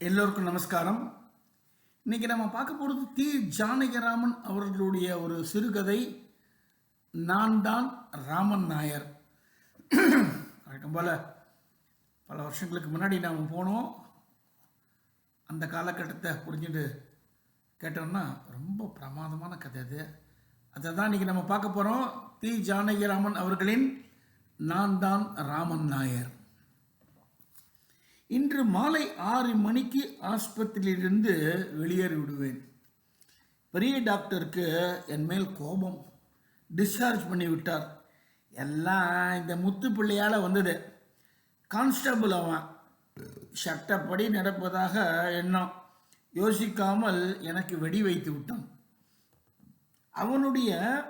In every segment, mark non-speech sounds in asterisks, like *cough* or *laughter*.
எல்லோருக்கும் நமஸ்காரம். இன்றைக்கி நம்ம பார்க்க போகிறது தி. ஜானகிராமன் அவர்களுடைய ஒரு சிறுகதை நான் தான் ராமன் நாயர். வழக்கம் போல் பல வருஷங்களுக்கு முன்னாடி நாம் போனோம். அந்த காலகட்டத்தை புரிஞ்சுட்டு கேட்டோம்னா ரொம்ப பிரமாதமான கதை அது. அதை தான் இன்றைக்கி நம்ம பார்க்க போகிறோம் தி. ஜானகிராமன் அவர்களின் நான் தான் ராமன் நாயர். இன்று மாலை ஆறு மணிக்கு ஆஸ்பத்திரியிலிருந்து வெளியேறி விடுவேன். பெரிய டாக்டருக்கு என் மேல் கோபம். டிஸ்சார்ஜ் பண்ணி விட்டார். எல்லாம் இந்த முத்து பிள்ளையால் வந்தது. கான்ஸ்டபிள் அவன். சட்டப்படி நடப்பதாக எண்ணம். யோசிக்காமல் எனக்கு வெடி வைத்து விட்டான். அவனுடைய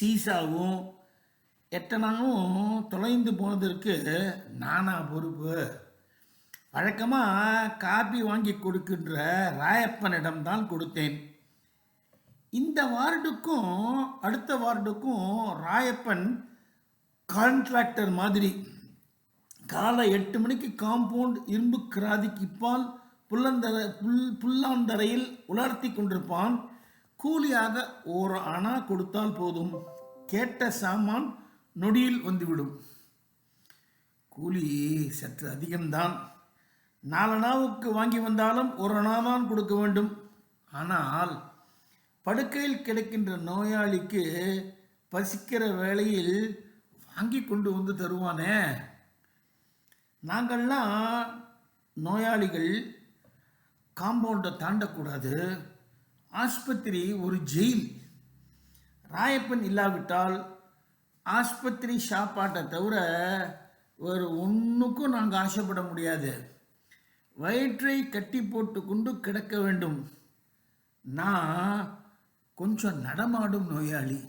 சீசாவும் எட்டனாவும் தொலைந்து போனதற்கு நானா பொறுப்பு. வழக்கமாக காப்பி வாங்கி கொடுக்கின்ற ராயப்பனிடம் தான் கொடுத்தேன். இந்த வார்டுக்கும் அடுத்த வார்டுக்கும் ராயப்பன் கான்ட்ராக்டர் மாதிரி. காலை எட்டு மணிக்கு காம்பவுண்ட் இரும்பு கிராதிக்கு இப்பால் புல்லந்தர புல் புல்லாந்தரையில் உலர்த்தி கொண்டிருப்பான். கூலியாக ஒரு அணா கொடுத்தால் போதும். கேட்ட சாமான் நொடியில் வந்துவிடும். கூலி சற்று அதிகம்தான். நாலனாவுக்கு வாங்கி வந்தாலும் ஒரு அணா கொடுக்க வேண்டும். ஆனால் படுக்கையில் கிடைக்கின்ற நோயாளிக்கு பசிக்கிற வேளையில் வாங்கி கொண்டு வந்து தருவானே. நாங்கள்லாம் நோயாளிகள் காம்பவுண்டை தாண்டக்கூடாது. ஆஸ்பத்திரி ஒரு ஜெயில். ராயப்பன் இல்லாவிட்டால் ஆஸ்பத்திரி சாப்பாட்டை தவிர வேறு ஒன்றுக்கும் நாங்கள் ஆசைப்பட முடியாது. வயிற்றை கட்டி போட்டு கொண்டு கிடக்க வேண்டும். நான் கொஞ்சம் நடமாடும் நோயாளி.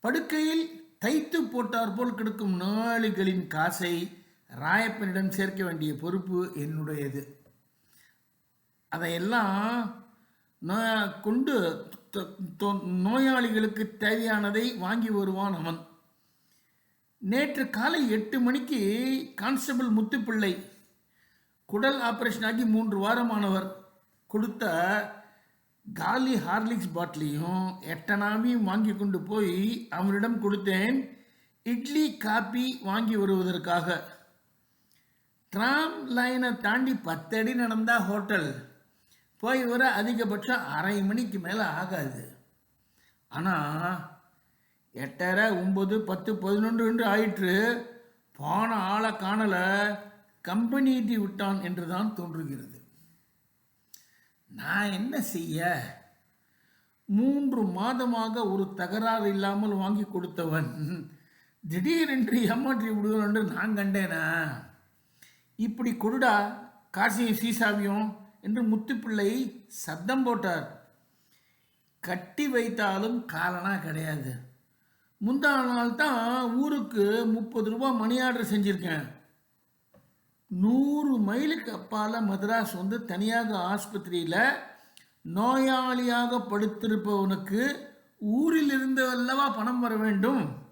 படுக்கையில் தைத்து போட்டார் போல் கிடக்கும் நோயாளிகளின் காசை ராயப்பனிடம் சேர்க்க வேண்டிய பொறுப்பு என்னுடையது. அதையெல்லாம் நோ கொண்டு நோயாளிகளுக்கு தேவையானதை வாங்கி வருவான் அவன். நேற்று காலை எட்டு மணிக்கு கான்ஸ்டபிள் முத்துப்பிள்ளை குடல் ஆப்ரேஷன் ஆகி மூன்று வாரமானவர். கொடுத்த காலி ஹார்லிக்ஸ் பாட்டிலையும் எட்டனாவையும் வாங்கி கொண்டு போய் அவனிடம் கொடுத்தேன். இட்லி காப்பி வாங்கி வருவதற்காக. ட்ராம் லைனை தாண்டி பத்தடி நடந்தால் ஹோட்டல் போய் வர அதிகபட்சம் அரை மணிக்கு மேலே ஆகாது. ஆனால் எட்டரை ஒம்பது பத்து பதினொன்று என்று ஆயிற்று. போன ஆளை காணலை. கம்பெனிட்டி விட்டான் என்று தான் தோன்றுகிறது. நான் என்ன செய்ய? மூன்று மாதமாக ஒரு தகராறு இல்லாமல் வாங்கி கொடுத்தவன் திடீரென்று ஏமாற்றி விடுவேன் என்று நான் கண்டேனா? இப்படி கொடுடா காசியும் சீசாவியும் என்று முத்துப்பிள்ளை சத்தம் போட்டார். கட்டி வைத்தாலும் காலனா கிடையாது. முந்தா நாள் தான் ஊருக்கு முப்பது ரூபா மணி ஆர்டர் செஞ்சுருக்கேன். நூறு மைலுக்கு அப்பால் மதராஸ் வந்து தனியாக ஆஸ்பத்திரியில் நோயாளியாக படுத்திருப்பவனுக்கு ஊரிலிருந்து அல்லவா பணம் வர வேண்டும்?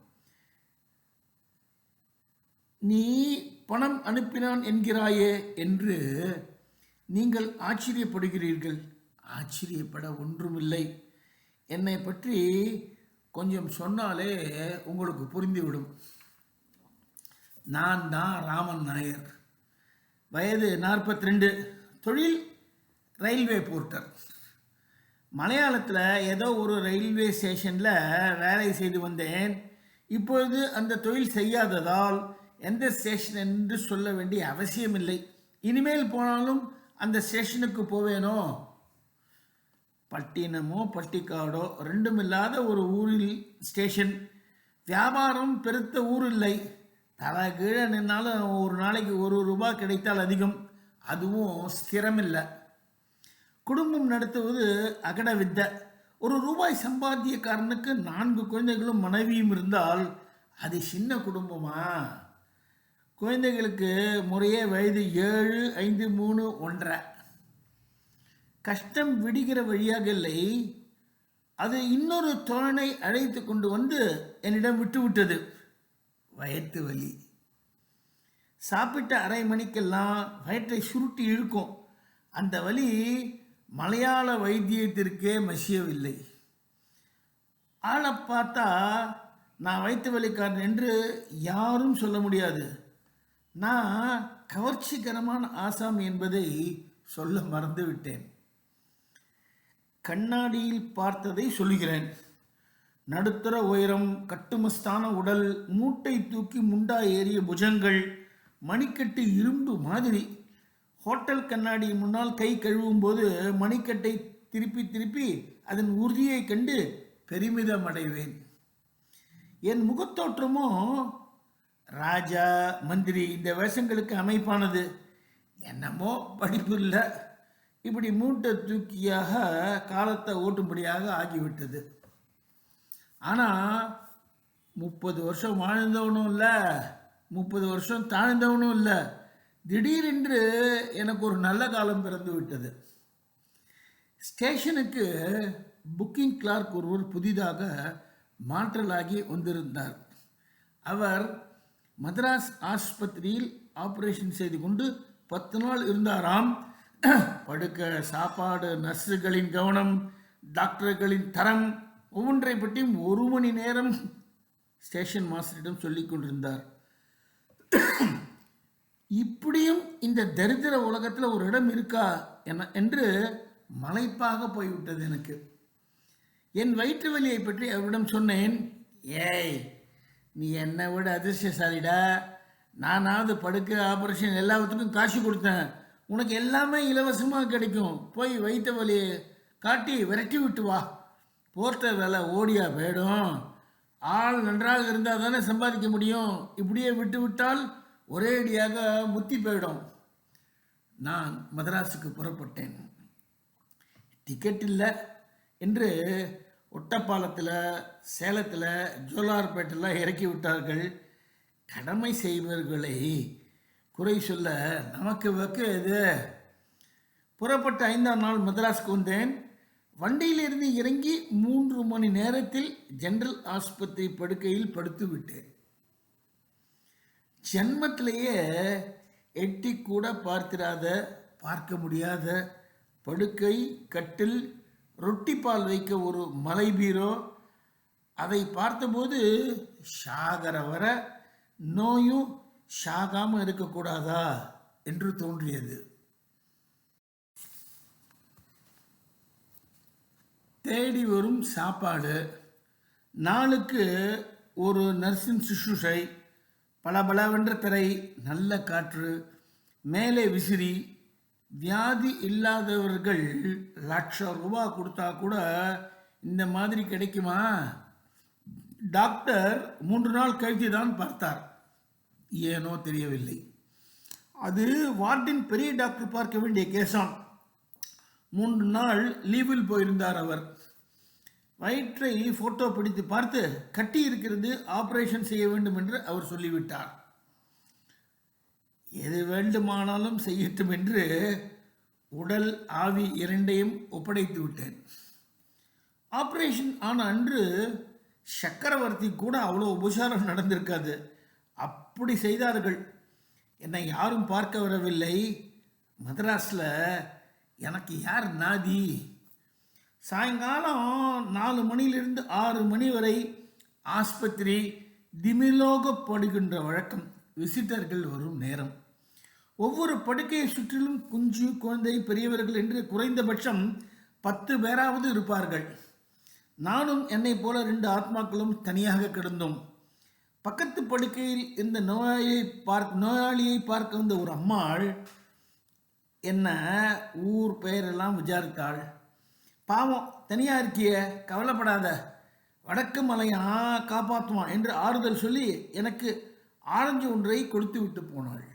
நீ பணம் அனுப்பினான் என்கிறாயே என்று நீங்கள் ஆச்சரியப்படுகிறீர்கள். ஆச்சரியப்பட ஒன்றுமில்லை. என்னை பற்றி கொஞ்சம் சொன்னாலே உங்களுக்கு புரிந்துவிடும். நான் தான் ராமன் நாயர். வயது 42 ரெண்டு தொழில் ரயில்வே போர்ட்டர். மலையாளத்தில் ஏதோ ஒரு ரயில்வே ஸ்டேஷனில் வேலை செய்து வந்தேன். இப்பொழுது அந்த தொழில் செய்யாததால் எந்த ஸ்டேஷன் என்று சொல்ல வேண்டிய அவசியமில்லை. இனிமேல் போனாலும் அந்த ஸ்டேஷனுக்கு போவேனோ? பட்டினமோ பட்டிக்காடோ ரெண்டும் இல்லாத ஒரு ஊரில் ஸ்டேஷன். வியாபாரம் பெருத்த ஊர் இல்லை. தலை கீழே நின்னாலும் ஒரு நாளைக்கு ஒரு ரூபா கிடைத்தால் அதிகம். அதுவும் ஸ்திரமில்லை. குடும்பம் நடத்துவது அகட வித்தை. ஒரு ரூபாய் சம்பாத்தியக்காரனுக்கு நான்கு குழந்தைகளும் மனைவியும் இருந்தால் அது சின்ன குடும்பமா? குழந்தைகளுக்கு முறையே வயது ஏழு ஐந்து மூணு ஒன்றரை. கஷ்டம் விடுகிற வழியாக இல்லை. அது இன்னொரு தோழனை அழைத்து கொண்டு வந்து என்னிடம் விட்டுவிட்டது. வயிற்று வலி. சாப்பிட்ட அரை மணிக்கெல்லாம் வயிற்றை சுருட்டி இழுக்கும். அந்த வலி மலையாள வைத்தியத்திற்கே மசியவில்லை. ஆளை பார்த்தா நான் வயிற்று வலிக்காரன் என்று யாரும் சொல்ல முடியாது. நான் கவர்ச்சிகரமான ஆசாமி என்பதை சொல்ல மறந்துவிட்டேன். கண்ணாடியில் பார்த்ததை சொல்லுகிறேன். நடுத்தர உயரம் கட்டுமஸ்தான உடல் மூட்டை தூக்கி முண்டா ஏறிய புஜங்கள் மணிக்கட்டு இரும்பு மாதிரி. ஹோட்டல் கண்ணாடி முன்னால் கை கழுவும் போது மணிக்கட்டை திருப்பி திருப்பி அதன் உறுதியை கண்டு பெருமிதம் அடைவேன். என் முகத்தோற்றமோ ராஜா மந்திரி இந்த வேஷங்களுக்கு அமைப்பானது. என்னமோ படிப்பு இல்லை இப்படி மூட்டை தூக்கியாக காலத்தை ஓட்டும்படியாக ஆகிவிட்டது. ஆனால் முப்பது வருஷம் வாழ்ந்தவனும் இல்லை முப்பது வருஷம் தாழ்ந்தவனும் இல்லை. திடீரென்று எனக்கு ஒரு நல்ல காலம் பிறந்து விட்டது. ஸ்டேஷனுக்கு புக்கிங் கிளார்க் ஒருவர் புதிதாக மாற்றலாகி வந்திருந்தார். அவர் மதராஸ் ஆஸ்பத்திரியில் ஆபரேஷன் செய்து கொண்டு பத்து நாள் இருந்தாராம். படுக்க சாப்பாடு நர்ஸுகளின் கவனம் டாக்டர்களின் தரம் ஒவ்வொன்றை பற்றியும் ஒரு மணி நேரம் ஸ்டேஷன் மாஸ்டரிடம் சொல்லிக் கொண்டிருந்தார். இப்படியும் இந்த தரித்திர உலகத்தில் ஒரு இடம் இருக்கா என என்று மலைப்பாக போய்விட்டது எனக்கு. என் வயிற்று வலியை பற்றி அவரிடம் சொன்னேன் ஏய் நீ என்னை விட அதிர்ஷ்டசாலிடா? நானாவது படுக்க ஆபரேஷன் எல்லாத்துக்கும் காசு கொடுத்தேன். உனக்கு எல்லாமே இலவசமாக கிடைக்கும். போய் வயிற்று வலியை காட்டி விரட்டி விட்டு வா. போர்ட்ட வேலை ஓடியா போயிடும். ஆள் நன்றாக இருந்தால் தானே சம்பாதிக்க முடியும். இப்படியே விட்டு விட்டால் ஒரே அடியாக முத்தி போயிடும். நான் மதராஸுக்கு புறப்பட்டேன். டிக்கெட் இல்லை என்று ஒட்டப்பாலத்தில் சேலத்தில் ஜோலார்பேட்டெல்லாம் இறக்கி விட்டார்கள் கடமை செய்பவர்களை குறை சொல்ல நமக்கு வக்கு இது புறப்பட்ட ஐந்தாம் நாள் மதராஸுக்கு வந்தேன். வண்டியிலிருந்து இறங்கி மூன்று மணி நேரத்தில் ஜெனரல் ஆஸ்பத்திரி படுக்கையில் படுத்து விட்டேன் ஜென்மத்திலேயே எட்டி கூட பார்த்திராத பார்க்க முடியாத படுக்கை கட்டில் ரொட்டி பால் வைக்க ஒரு மலை பீரோ அதை பார்த்தபோது ஷாகர வர நோயும் ஷாகாமல் இருக்கக்கூடாதா என்று தோன்றியது. தேடி வரும் சாப்பாடு. நாளுக்கு ஒரு நர்சின் சுஷ்ரூஷை பளபளவென்ற திரை நல்ல காற்று மேலே விசிறி வியாதி இல்லாதவர்கள் லட்சம் ரூபா கொடுத்தா கூட இந்த மாதிரி கிடைக்குமா? டாக்டர் மூன்று நாள் கழித்து தான் பார்த்தார். ஏனோ தெரியவில்லை. அது வார்டின் பெரிய டாக்டர் பார்க்க வேண்டிய கேசாம் மூன்று நாள் லீவில் போயிருந்தார் அவர். வயிற்றை ஃபோட்டோ பிடித்து பார்த்து கட்டி இருக்கிறது ஆபரேஷன் செய்ய வேண்டும் என்று அவர் சொல்லிவிட்டார். எது வேண்டுமானாலும் செய்யட்டும் என்று உடல் ஆவி இரண்டையும் ஒப்படைத்து விட்டேன். ஆப்ரேஷன் ஆன அன்று சக்கரவர்த்தி கூட அவ்வளோ உபசாரம் நடந்திருக்காது. அப்படி செய்தார்கள். என்னை யாரும் பார்க்க வரவில்லை. மதராஸில் எனக்கு யார் நாதி? சாயங்காலம் நாலு மணியிலிருந்து ஆறு மணி வரை ஆஸ்பத்திரி திமிலோகப்படுகின்ற வழக்கம் விசிட்டர்கள் வரும் நேரம். ஒவ்வொரு படுக்கையை சுற்றிலும் குஞ்சு குழந்தை பெரியவர்கள் என்று குறைந்தபட்சம் பத்து பேராவது இருப்பார்கள். நானும் என்னை போல ரெண்டு ஆத்மாக்களும் தனியாக கிடந்தோம். பக்கத்து படுக்கையில் இந்த நோயாளியை பார்க்க நோயாளியை பார்க்க வந்த ஒரு அம்மாள் என்ன ஊர் பெயரெல்லாம் விசாரித்தாள். பாவம் தனியாக இருக்கிய கவலைப்படாத. வடக்கு மலையான் காப்பாற்றுவான் என்று ஆறுதல் சொல்லி எனக்கு ஆரஞ்சு ஒன்றை கொடுத்து விட்டு போனாள்.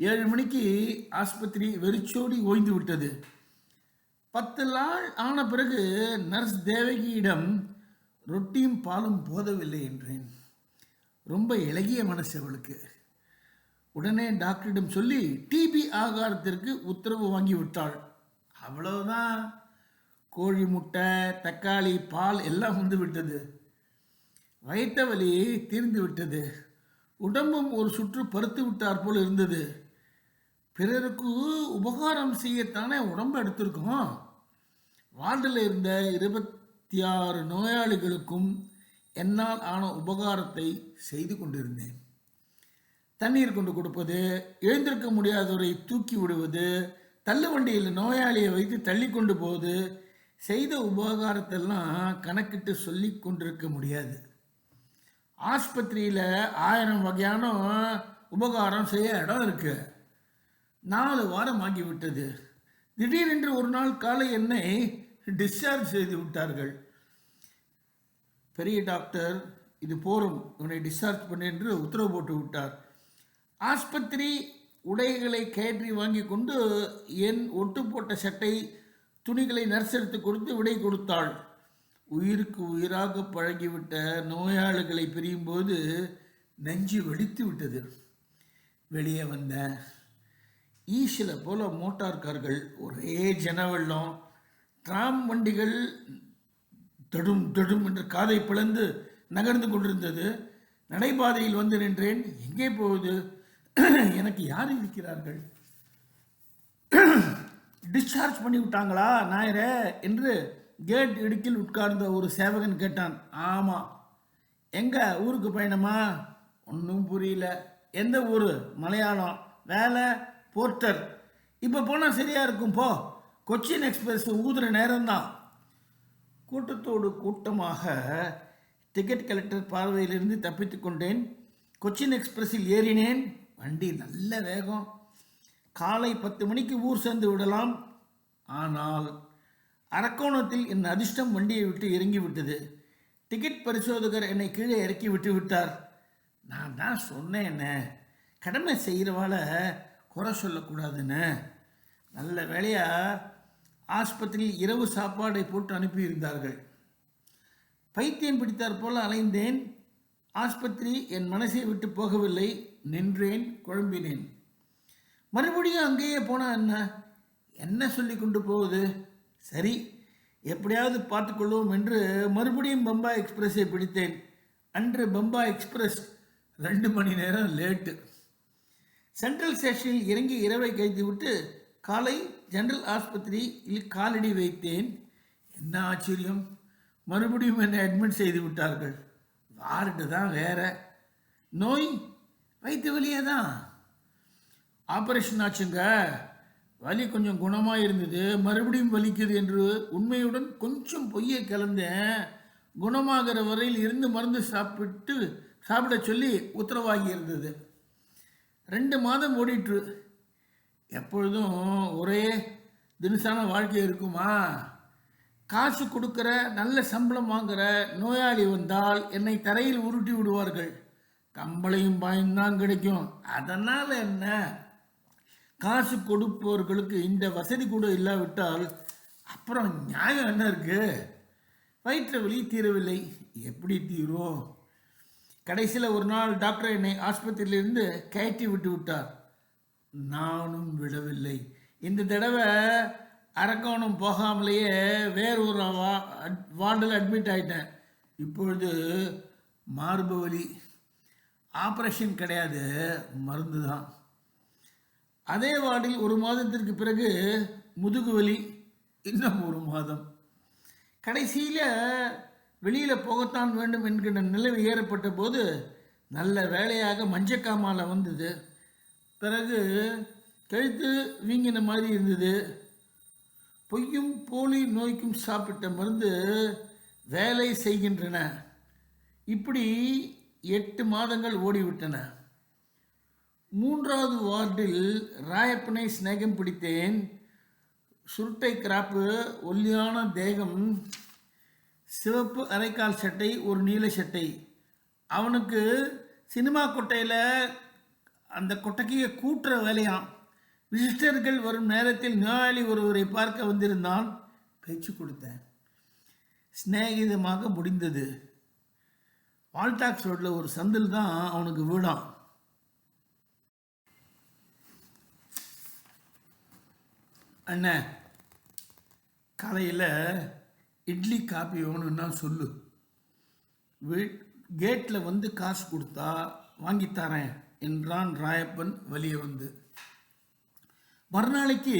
ஏழு மணிக்கு ஆஸ்பத்திரி வெறிச்சோடி ஓய்ந்து விட்டது. பத்து நாள் ஆன பிறகு நர்ஸ் தேவகியிடம் ரொட்டியும் பாலும் போதவில்லை என்றேன். ரொம்ப இளகிய மனசு அவளுக்கு. உடனே டாக்டரிடம் சொல்லி டிபி ஆகாரத்திற்கு உத்தரவு வாங்கி விட்டாள் அவ்வளவுதான். கோழி முட்டை தக்காளி பால் எல்லாம் வந்து விட்டது வயிற்ற வலி தீர்ந்து விட்டது. உடம்பும் ஒரு சுற்று பருத்து விட்டார் போல் இருந்தது. பிறருக்கு உபகாரம் செய்யத்தானே உடம்பு எடுத்திருக்கோம்? வார்டில் இருந்த இருபத்தி ஆறு நோயாளிகளுக்கும் என்னால் ஆன உபகாரத்தை செய்து கொண்டிருந்தேன். தண்ணீர் கொண்டு கொடுப்பது எழுந்திருக்க முடியாதவரை தூக்கி விடுவது தள்ளு வண்டியில் நோயாளியை வைத்து தள்ளி கொண்டு போவது செய்த உபகாரத்தெல்லாம் கணக்கிட்டு சொல்லி கொண்டிருக்க முடியாது. ஆஸ்பத்திரியில் ஆயிரம் வகையான உபகாரம் செய்ய இடம் இருக்கு. நாலு வாரம் ஆகிவிட்டது. திடீரென்று ஒரு நாள் காலை என்னை டிஸ்சார்ஜ் செய்து விட்டார்கள். பெரிய டாக்டர் இது போரும் இவனை டிஸ்சார்ஜ் பண்ணு என்று உத்தரவு போட்டு விட்டார். ஆஸ்பத்திரி உடைகளை கயற்றி வாங்கி கொண்டு என் ஒட்டு போட்ட சட்டை துணிகளை நர்ஸ் எடுத்து கொடுத்து விடை கொடுத்தாள். உயிருக்கு உயிராக பழகிவிட்ட நோயாளிகளை பிரியும்போது நெஞ்சு வெடித்து விட்டது. வெளியே வந்த ஈசில போல மோட்டார் கார்கள் ஒரே ஜனவெள்ளம். டிராம் வண்டிகள் தடும் தடும் என்று காதை பிளந்து நகர்ந்து கொண்டிருந்தது. நடைபாதையில் வந்து நின்றேன். எங்கே போகுது *clears throat* எனக்கு யார் இருக்கிறார்கள்? *clears throat* டிஸ்சார்ஜ் பண்ணி விட்டாங்களா நாயரே? என்று கேட் இடுக்கில் உட்கார்ந்த ஒரு சேவகன் கேட்டான். ஆமாம் எங்கே ஊருக்கு பயணமா? ஒன்றும் புரியல. எந்த ஊர்? மலையாளம். வேலை போர்ட்டர் இப்போ போனால் சரியாக இருக்கும் போ. கொச்சின் எக்ஸ்பிரஸ் ஊதுற நேரம்தான். கூட்டத்தோடு கூட்டமாக டிக்கெட் கலெக்டர் பார்வையிலிருந்து தப்பித்து கொண்டேன். கொச்சின் எக்ஸ்பிரஸில் ஏறினேன். வண்டி நல்ல வேகம். காலை பத்து மணிக்கு ஊர் சேர்ந்து விடலாம். ஆனால் அரக்கோணத்தில் என் அதிர்ஷ்டம் வண்டியை விட்டு இறங்கி விட்டது. டிக்கெட் பரிசோதகர் என்னை கீழே இறக்கி விட்டு விட்டார். நான் தான் சொன்னேன்னு கடமை செய்கிறவால குறை சொல்லக்கூடாதுன்னு. நல்ல வேலையாக ஆஸ்பத்திரியில் இரவு சாப்பாடை போட்டு அனுப்பியிருந்தார்கள். பைத்தியம் பிடித்தாற் போல் அலைந்தேன். ஆஸ்பத்திரி என் மனசை விட்டு போகவில்லை. நின்றேன் குழம்பினேன். மறுபடியும் அங்கேயே போனால் என்ன? என்ன சொல்லி கொண்டு போகுது? சரி எப்படியாவது பார்த்துக்கொள்வோம் என்று மறுபடியும் பம்பாய் எக்ஸ்பிரஸை பிடித்தேன். அன்று பம்பாய் எக்ஸ்பிரஸ் ரெண்டு மணி நேரம் லேட்டு. சென்ட்ரல் ஸ்டேஷனில் இறங்கி இரவை கழித்துவிட்டு காலை ஜெனரல் ஆஸ்பத்திரியில் காலடி வைத்தேன். என்ன ஆச்சரியம். மறுபடியும் என்னை அட்மிட் செய்து விட்டார்கள். வார்டு தான் வேற. நோய் வயிற்று வலியே தான். ஆப்ரேஷன் ஆச்சுங்க. வலி கொஞ்சம் குணமாக இருந்தது. மறுபடியும் வலிக்குது என்று உண்மையுடன் கொஞ்சம் பொய்யை கலந்தேன் குணமாகிற வரையில் இருந்து மருந்து சாப்பிட்டு சாப்பிட சொல்லி உத்தரவாகி இருந்தது. ரெண்டு மாதம் ஓடிட்டு எப்பொழுதும் ஒரே தினசான வாழ்க்கை இருக்குமா? காசு கொடுக்குற நல்ல சம்பளம் வாங்குற நோயாளி வந்தால் என்னை தரையில் உருட்டி விடுவார்கள். கம்பளையும் பாயும் கிடைக்கும். அதனால் என்ன? காசு கொடுப்பவர்களுக்கு இந்த வசதி கூட இல்லாவிட்டால் அப்புறம் நியாயம் என்ன இருக்கு? வயிற்று வலி தீரவில்லை. எப்படி தீரும்? கடைசியில் ஒரு நாள் டாக்டர் என்னை ஆஸ்பத்திரியிலிருந்து கயற்றி விட்டு விட்டார். நானும் விடவில்லை. இந்த தடவை அரக்கோணம் போகாமலேயே வேற ஒரு வா வார்டில் அட்மிட் ஆயிட்டேன். இப்பொழுது மார்பு வலி ஆப்ரேஷன் கிடையாது மருந்து தான். அதே வார்டில் ஒரு மாதத்திற்கு பிறகு முதுகு வலி இன்னும் ஒரு மாதம். கடைசியில் வெளியில் போகத்தான் வேண்டும் என்கிற நிலைமை ஏறப்பட்ட போது நல்ல வேலையாக மஞ்சக்காமால வந்தது. பிறகு கழுத்து வீங்கின மாதிரி இருந்தது. பொய்யும் போலி நோய்க்கும் சாப்பிட்ட மருந்து வேலை செய்கின்றன. இப்படி எட்டு மாதங்கள் ஓடிவிட்டன. மூன்றாவது வார்டில் ராயப்பனை சிநேகம் பிடித்தேன். சுருட்டை கிராப்பு ஒல்லியான தேகம் சிவப்பு அரைக்கால் சட்டை ஒரு நீல சட்டை. அவனுக்கு சினிமா கொட்டையில் அந்த கொட்டைக்கு கூட்டுற வேலையாம். விசிஸ்டர்கள் வரும் நேரத்தில் நோயாளி ஒருவரை பார்க்க வந்திருந்தான். பேச்சு கொடுத்தேன். சிநேகிதமாக முடிந்தது. வால்டாக்ஸ் ரோட்டில் ஒரு சந்தில் தான் அவனுக்கு வீடாம். அண்ணே காலையில் இட்லி காப்பி வேணும்னா சொல்லு. வீட் கேட்டில் வந்து காசு கொடுத்தா வாங்கித்தரேன் என்றான் ராயப்பன் வெளியே வந்து. மறுநாளைக்கு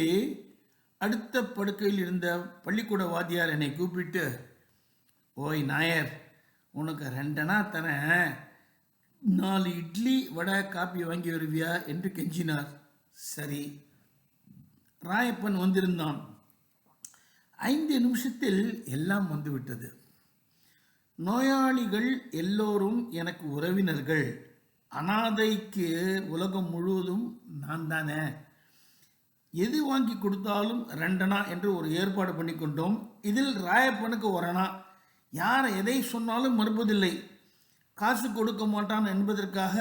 அடுத்த படுக்கையில் இருந்த பள்ளிக்கூட வாத்தியார் என்னை கூப்பிட்டு ஓய் நாயர் உனக்கு ரெண்டனா தரேன். நாலு இட்லி வடை காப்பி வாங்கி வருவியா? என்று கெஞ்சினார். சரி. ராயப்பன் வந்திருந்தான். ஐந்து நிமிஷத்தில் எல்லாம் வந்துவிட்டது. நோயாளிகள் எல்லோரும் எனக்கு உறவினர்கள். அனாதைக்கு உலகம் முழுவதும் நான் தானே. எது வாங்கி கொடுத்தாலும் ரெண்டனா என்று ஒரு ஏற்பாடு பண்ணி கொண்டோம் இதில் ராயப்பனுக்கு ஒரணா யார் எதை சொன்னாலும் மறுப்பதில்லை. காசு கொடுக்க மாட்டான் என்பதற்காக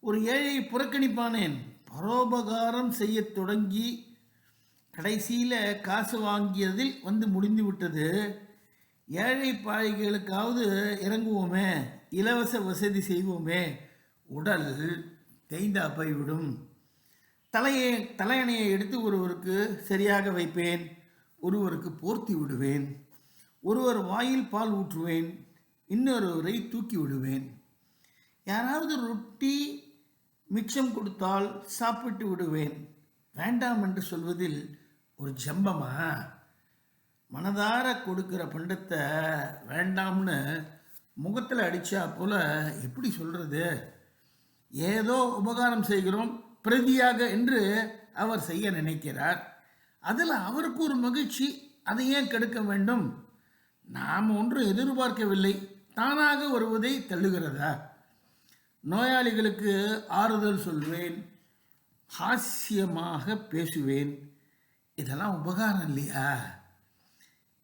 ஒரு ஏழையை புறக்கணிப்பானேன். பரோபகாரம் செய்யத் தொடங்கி கடைசியில் காசு வாங்கியதில் வந்து முடிந்து விட்டது ஏழை பாழைகளுக்காவது இறங்குவோமே இலவச வசதி செய்வோமே உடல் தேய்ந்தா போய்விடும் தலையை தலையணையை எடுத்து ஒருவருக்கு சரியாக வைப்பேன் ஒருவருக்கு போர்த்தி விடுவேன். ஒருவர் வாயில் பால் ஊற்றுவேன் இன்னொருவரை தூக்கி விடுவேன். யாராவது ரொட்டி மிச்சம் கொடுத்தால் சாப்பிட்டு விடுவேன். வேண்டாம் என்று சொல்வதில் ஒரு ஜம்பமா? மனதார கொடுக்கிற பண்டத்தை வேண்டாம்னு முகத்தில் அடித்தா போல எப்படி சொல்கிறது ஏதோ உபகாரம் செய்கிறோம் பிரதியாக என்று அவர் செய்ய நினைக்கிறார். அதில் அவருக்கு ஒரு மகிழ்ச்சி அதை ஏன் கெடுக்க வேண்டும்? நாம் ஒன்றும் எதிர்பார்க்கவில்லை. தானாக வருவதை தள்ளுகிறதா? நோயாளிகளுக்கு ஆறுதல் சொல்வேன் ஹாஸ்யமாக பேசுவேன். இதெல்லாம் உபகாரம் இல்லையா?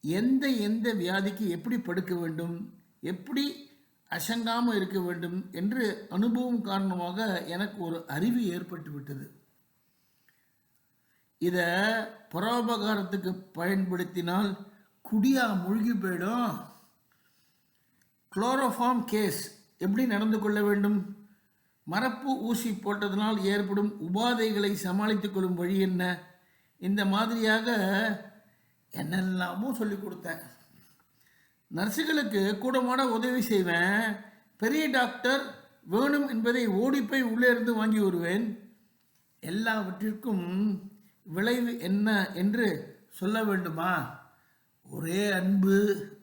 எந்த எந்த வியாதிக்கு எப்படி படுக்க வேண்டும்? எப்படி அசங்காமல் இருக்க வேண்டும்? என்று அனுபவம் காரணமாக எனக்கு ஒரு அறிவு ஏற்பட்டு விட்டது. இதை பரோபகாரத்துக்கு பயன்படுத்தினால் குடியா மூழ்கி போயிடும். குளோரோஃபார்ம் கேஸ் எப்படி நடந்து கொள்ள வேண்டும்? மரப்பு ஊசி போட்டதனால் ஏற்படும் உபாதைகளை சமாளித்துக் கொள்ளும் வழி என்ன? இந்த மாதிரியாக என்னெல்லாமோ சொல்லி கொடுத்தேன். நர்ஸுகளுக்கு கூடமான உதவி செய்வேன். பெரிய டாக்டர் வேணும் என்பதை ஓடிப்போய் உள்ளே இருந்து வாங்கி வருவேன். எல்லாவற்றிற்கும் விளைவு என்ன என்று சொல்ல வேண்டுமா? ஒரே அன்பு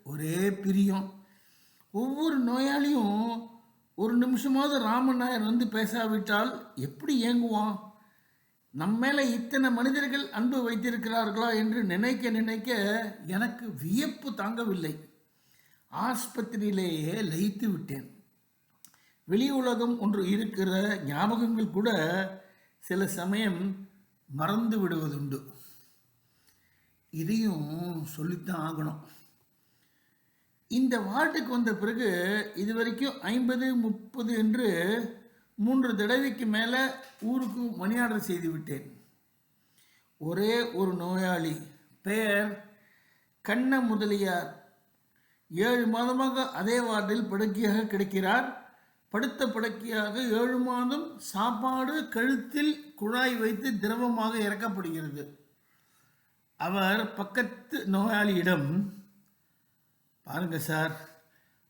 ஒரே பிரியம். ஒவ்வொரு நோயாளியும் ஒரு நிமிஷமாவது ராமன் நாயர் வந்து பேசாவிட்டால் எப்படி இயங்குவான்? நம்ம மேலே இத்தனை மனிதர்கள் அன்பு வைத்திருக்கிறார்களா என்று நினைக்க நினைக்க எனக்கு வியப்பு தாங்கவில்லை. ஆஸ்பத்திரியிலேயே லயித்து விட்டேன். வெளி உலகம் ஒன்று இருக்கிற ஞாபகங்கள் கூட சில சமயம் மறந்து விடுவதுண்டு. இதையும் சொல்லித்தான் ஆகணும். இந்த வார்டுக்கு வந்த பிறகு இது வரைக்கும் ஐம்பது முப்பது என்று மூன்று தடவைக்கு மேலே ஊருக்கு மணி ஆர்டர் செய்து விட்டேன். ஒரே ஒரு நோயாளி பெயர் கண்ண முதலியார். ஏழு மாதமாக அதே வார்டில் படுக்கையாக கிடைக்கிறார். படுத்த படுக்கையாக ஏழு மாதம் சாப்பாடு கழுத்தில் குழாய் வைத்து திரவமாக இறக்கப்படுகிறது. அவர் பக்கத்து நோயாளியிடம் பாருங்க சார்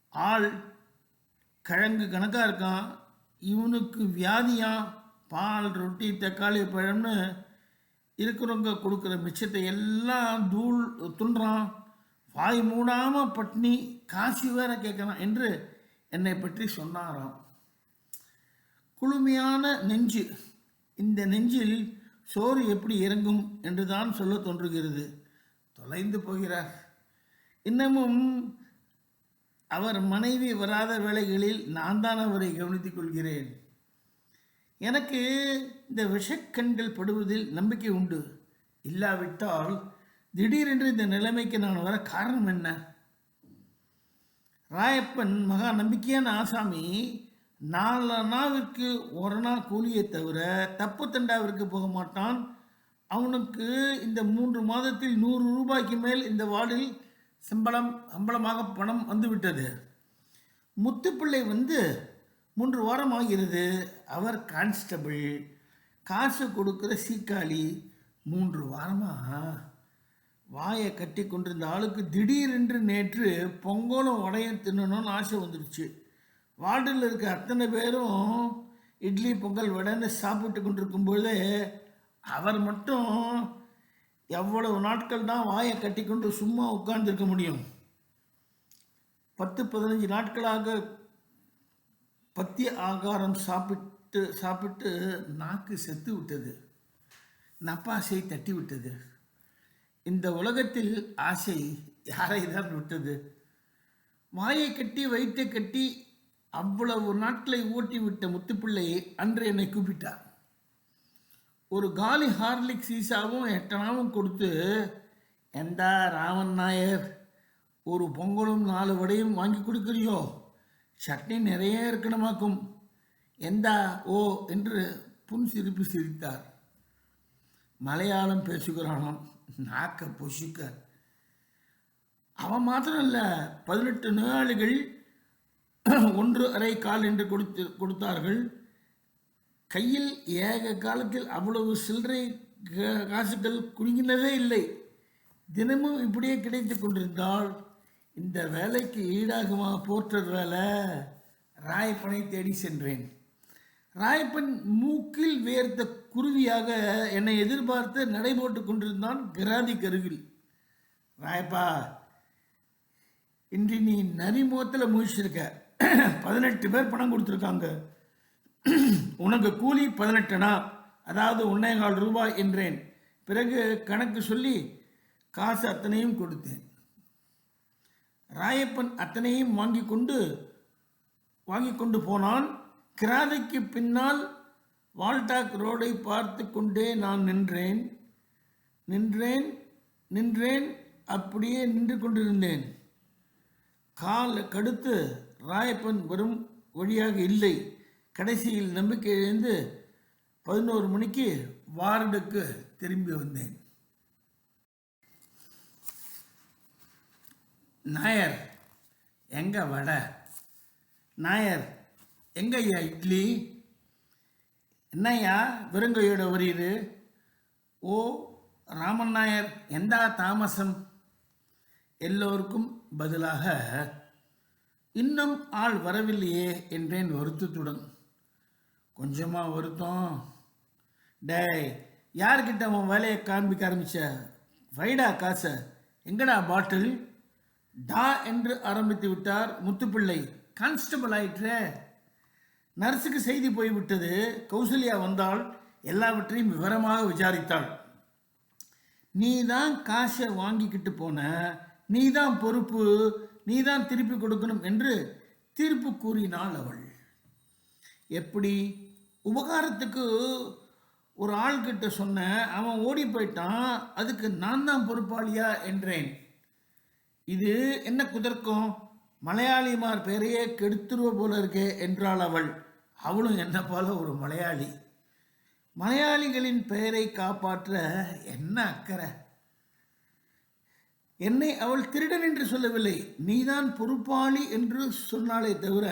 ஆள் கிழங்கு கணக்காக இருக்கான். இவனுக்கு வியாதியா? பால் ரொட்டி தக்காளி பழம்னு இருக்கிறவங்க கொடுக்குற மிச்சத்தை எல்லாம் தூள் துண்டுறான். வாய் மூடாமல் பட்னி காசி வேற கேட்கலாம் என்று என்னை பற்றி சொன்னாராம். குளுமையான நெஞ்சு. இந்த நெஞ்சில் சோறு எப்படி இறங்கும் என்று தான் சொல்ல தோன்றுகிறது. தொலைந்து போகிறார். இன்னமும் அவர் மனைவி வராத வேளைகளில் நான் தான் அவரை கவனித்துக் கொள்கிறேன். எனக்கு இந்த விஷக்கண்கள் படுவதில் நம்பிக்கை உண்டு. இல்லாவிட்டால் திடீரென்று இந்த நிலைமைக்கு நான் வர காரணம் என்ன? ராயப்பன் மகா நம்பிக்கையான ஆசாமி நாலு நாளுக்கு ஒரு நாள் கூலியை தவிர தப்பு தண்டாவிற்கு போக மாட்டான். அவனுக்கு இந்த மூன்று மாதத்தில் நூறு ரூபாய்க்கு மேல் இந்த வார்டில் சம்பளம் சம்பளமாக பணம் வந்துவிட்டது. முத்துப்பிள்ளை வந்து மூன்று வாரம் ஆகிறது. அவர் கான்ஸ்டபிள். காசு கொடுக்குற சீக்காளி. மூன்று வாரமாக வாயை கட்டி கொண்டிருந்த ஆளுக்கு திடீரென்று நேற்று பொங்கலும் உடையும் தின்னணும்னு ஆசை வந்துடுச்சு வார்டில் இருக்க அத்தனை பேரும் இட்லி பொங்கல் வடைன்னு சாப்பிட்டு கொண்டிருக்கும் அவர் மட்டும் எவ்வளவு நாட்கள் தான் வாயை கட்டிக்கொண்டு சும்மா உட்கார்ந்துருக்க முடியும்? பத்து பதினஞ்சு நாட்களாக பத்திய ஆகாரம் சாப்பிட்டு சாப்பிட்டு நாக்கு செத்து விட்டது. நப்பாசை தட்டி விட்டது. இந்த உலகத்தில் ஆசை யாரை தான் விட்டது? வாயை கட்டி வயிற்றை கட்டி அவ்வளவு நாட்களை ஓட்டிவிட்ட முத்துப்பிள்ளை அன்று என்னை கூப்பிட்டார். ஒரு காலி ஹார்லிக் சீசாவும் எட்டனாவும் கொடுத்து எந்தா ராமன் நாயர் ஒரு பொங்கலும் நாலு வடையும் வாங்கி கொடுக்குறியோ? சட்னி நிறைய இருக்கணுமாக்கும். எந்தா ஓ என்று புன் சிரிப்பு சிரித்தார். மலையாளம் பேசுகிறானாம். நாக்க பொசுக்க. அவன் மாத்திரம் இல்லை பதினெட்டு நோயாளிகள் *clears throat* ஒன்று அரை கால் என்று கொடுத்து கொடுத்தார்கள். கையில் ஏக காலத்தில் அவ்வளவு சில்லறை கா- காசுகள் குறுங்கினதே இல்லை. தினமும் இப்படியே கிடைத்து கொண்டிருந்தால் இந்த வேலைக்கு ஈடாகுமா? போர்ட்டர் வேலை. ராயப்பனை தேடி சென்றேன். ராயப்பன் மூக்கில் வேர்த்த குருவியாக என்னை எதிர்பார்த்து நடைபோட்டு கொண்டிருந்தான் கிராதி கருவில். ராயப்பா இன்று நீ நரிமோத்தில் முயற்சிருக்க பதினெட்டு பேர் பணம் கொடுத்துருக்காங்க. உனக்கு கூலி பதினெட்டுனா அதாவது ஒன்னே கால் ரூபாய் என்றேன். பிறகு கணக்கு சொல்லி காசு அத்தனையும் கொடுத்தேன். ராயப்பன் அத்தனையும் வாங்கி கொண்டு வாங்கி கொண்டு போனான். கிராதைக்கு பின்னால் வால்டாக் ரோடை பார்த்து கொண்டே நான் நின்றேன். நின்றேன் நின்றேன் அப்படியே நின்று கொண்டிருந்தேன். கால் கடுத்து ராயப்பன் வரும் வழியாக இல்லை. கடைசியில் நம்பிக்கை இழந்து பதினோரு மணிக்கு வார்டுக்கு திரும்பி வந்தேன். நாயர் எங்க வடை? நாயர் எங்க ஐயா இட்லி? என்னய்யா வெறுங்கையோட வரீரு ஓ ராமன் நாயர் எந்தா தாமசம்? எல்லோருக்கும் பதிலாக இன்னும் ஆள் வரவில்லையே என்றேன் வருத்தத்துடன். கொஞ்சமா வருத்தம். டேய் யார்கிட்ட உன் வேலையை காண்பிக்க ஆரம்பிச்ச? வைடா காசை. எங்கடா பாட்டில்? டா என்று ஆரம்பித்து விட்டார் முத்துப்பிள்ளை. கான்ஸ்டபிள் ஆயிற்றே. நர்ஸுக்கு செய்தி போய்விட்டது. கௌசல்யா வந்தால் எல்லாவற்றையும் விவரமாக விசாரித்தாள். நீ தான் காசை வாங்கிக்கிட்டு போன. நீ தான் பொறுப்பு. நீதான் திருப்பி கொடுக்கணும் என்று தீர்ப்பு கூறினாள் அவள். எப்படி? உபகாரத்துக்கு ஒரு ஆள்கிட்ட சொன்ன அவன் ஓடி போயிட்டான் அதுக்கு நான் தான் பொறுப்பாளியா என்றேன். இது என்ன குதர்க்கம்? மலையாளிமார் பெயரையே கெடுத்துருவ போல இருக்கே என்றாள் அவள். அவளும் என்ன போல ஒரு மலையாளி. மலையாளிகளின் பெயரை காப்பாற்ற என்ன அக்கறை? என்னை அவள் திருடன் என்று சொல்லவில்லை. நீதான் பொறுப்பாளி என்று சொன்னாலே தவிர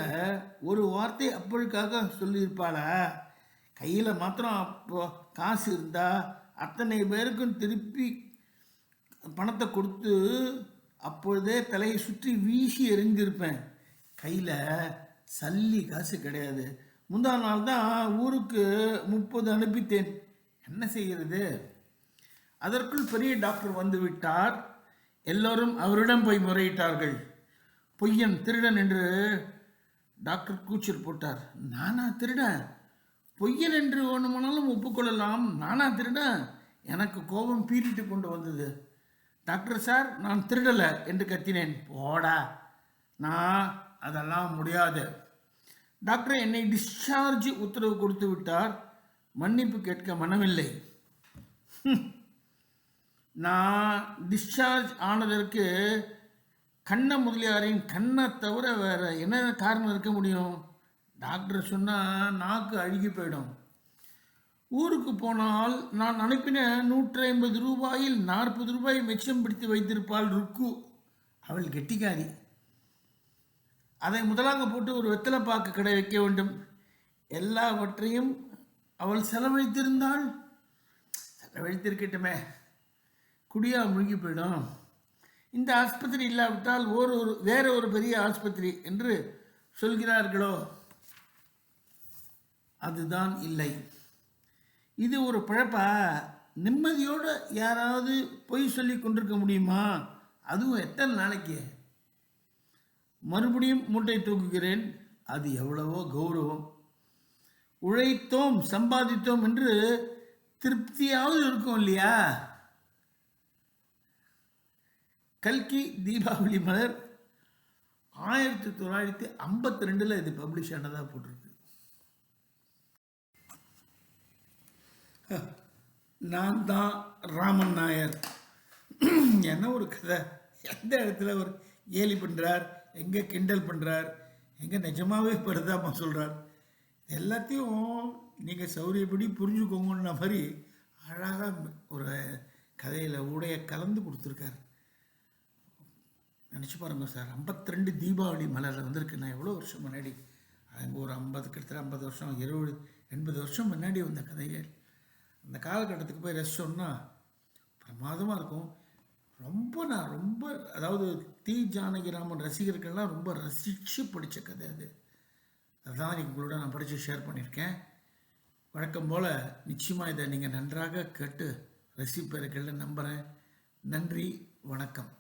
ஒரு வார்த்தை அப்பழுக்காக சொல்லியிருப்பாளா? கையில் மாத்திரம் அப்போ காசு இருந்தா அத்தனை பேருக்கும் திருப்பி பணத்தை கொடுத்து அப்பொழுதே தலையை சுற்றி வீசி எறிஞ்சிருப்பேன் கையில் சல்லி காசு கிடையாது. முந்தா நாள் தான் ஊருக்கு முப்பது அனுப்பித்தேன். என்ன செய்கிறது அதற்குள் பெரிய டாக்டர் வந்து விட்டார். எல்லோரும் அவரிடம் போய் முறையிட்டார்கள். பொய்யன் திருடன் என்று டாக்டர் கூச்சல் போட்டார். நானா திருட? பொய்யன் என்று ஒன்றுமானாலும் ஒப்புக்கொள்ளலாம். நானா திருடன் எனக்கு கோபம் பீறிட்டு கொண்டு வந்தது. டாக்டர் சார் நான் திருடலை என்று கத்தினேன். போடா நான் அதெல்லாம் முடியாது. டாக்டர் என்னை டிஸ்சார்ஜ் உத்தரவு கொடுத்து விட்டார். மன்னிப்பு கேட்க மனமில்லை. நான் டிஸ்சார்ஜ் ஆனதற்கு கண்ண முதலியாரின் கண்ணை தவிர வேறு என்ன காரணம் இருக்க முடியும்? டாக்டர் சொன்னால் நாக்கு அழுகி போயிடும். ஊருக்கு போனால் நான் அனுப்பின நூற்றி ஐம்பது ரூபாயில் நாற்பது ரூபாய் மிச்சம் பிடித்து வைத்திருப்பாள் ருக்கு. அவள் கெட்டிக்காரி. அதை முதலாக போட்டு ஒரு வெத்தலைப்பாக்கு கடை வைக்க வேண்டும். எல்லாவற்றையும் அவள் செலவழித்திருந்தாள். செலவழித்திருக்கட்டுமே. குடியாக முழுகி போயிடும். இந்த ஆஸ்பத்திரி இல்லாவிட்டால் ஒரு ஒரு வேற ஒரு பெரிய ஆஸ்பத்திரி என்று சொல்கிறார்களோ? அதுதான் இல்லை. இது ஒரு பழப்பா? நிம்மதியோடு யாராவது பொய் சொல்லி கொண்டிருக்க முடியுமா? அதுவும் எத்தனை நாளைக்கு? மறுபடியும் மூட்டை தூக்குகிறேன். அது எவ்வளவோ கௌரவம். உழைத்தோம் சம்பாதித்தோம் என்று திருப்தியாவது இருக்கும் இல்லையா? கல்கி தீபாவளி மலர் ஆயிரத்தி தொள்ளாயிரத்தி ஐம்பத்தி ரெண்டில் இது பப்ளிஷ் ஆனதாக போட்டிருக்கு. நான் தான் ராமன் நாயர். என்ன ஒரு கதை? எந்த இடத்துல ஒரு கேலி பண்ணுறார் எங்கே கிண்டல் பண்ணுறார் எங்கே நிஜமாகவே பரிதாபமா சொல்கிறார் எல்லாத்தையும் நீங்கள் சௌரியப்படி புரிஞ்சுக்கோங்கன்ற மாதிரி அழகாக ஒரு கதையில் உடைய கலந்து கொடுத்துருக்காரு. நினச்சி பாருங்க சார். 52 தீபாவளி மலரில் வந்திருக்கு. நான் எவ்வளோ வருஷம் முன்னாடி அங்கே ஒரு ஐம்பது கிட்டத்தட்ட ஐம்பது வருஷம் இருபது எண்பது வருஷம் முன்னாடி வந்த கதைகள். அந்த காலகட்டத்துக்கு போய் ரசிச்சோம்னா பிரமாதமாக இருக்கும். ரொம்ப நான் ரொம்ப அதாவது தி ஜானகிராமன் ரசிகர்கள்லாம் ரொம்ப ரசித்து படித்த கதை அது. அதுதான் இன்னைக்கு உங்களோட நான் படித்து ஷேர் பண்ணியிருக்கேன். வழக்கம் போல் நிச்சயமாக இதை நீங்கள் நன்றாக கேட்டு ரசிப்பீர்கள்னு நம்புகிறேன் நன்றி வணக்கம்.